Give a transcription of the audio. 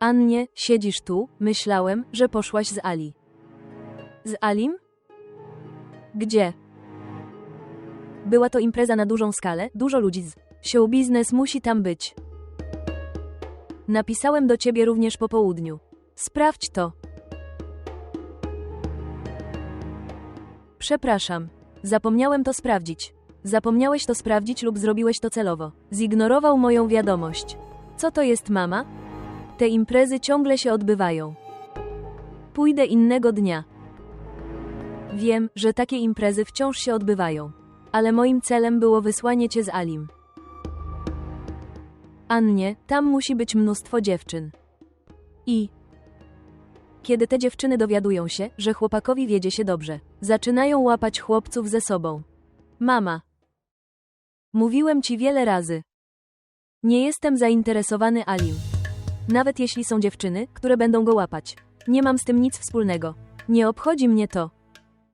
Annie, siedzisz tu, myślałem, że poszłaś z Ali. Z Alim? Gdzie? Była to impreza na dużą skalę, dużo ludzi z show biznes musi tam być. Napisałem do ciebie również po południu. Sprawdź to. Przepraszam. Zapomniałem to sprawdzić. Zapomniałeś to sprawdzić lub zrobiłeś to celowo. Zignorował moją wiadomość. Co to jest mama? Te imprezy ciągle się odbywają. Pójdę innego dnia. Wiem, że takie imprezy wciąż się odbywają. Ale moim celem było wysłanie cię z Alim. Annie, tam musi być mnóstwo dziewczyn. I. Kiedy te dziewczyny dowiadują się, że chłopakowi wiedzie się dobrze, zaczynają łapać chłopców ze sobą. Mama. Mówiłem ci wiele razy. Nie jestem zainteresowany Alim. Nawet jeśli są dziewczyny, które będą go łapać. Nie mam z tym nic wspólnego. Nie obchodzi mnie to.